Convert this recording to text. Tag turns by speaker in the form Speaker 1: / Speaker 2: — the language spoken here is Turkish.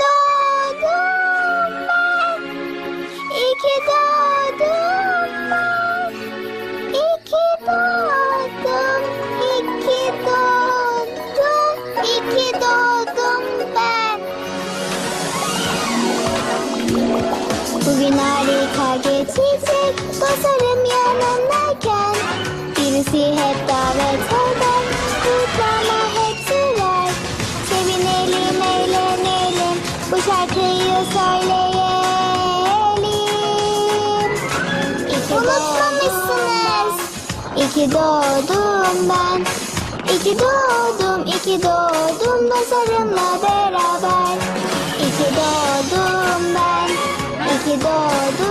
Speaker 1: doğdum ben. İyi ki doğdum ben. İyi ki doğdum. İyi ki doğdum. İyi doğdum bu şarkıyı söyleyelim. İki Unutmamışsınız. Ben, iki doğdum ben. İki doğdum, iki doğdum nazarımla beraber. İki doğdum ben, iki doğdum.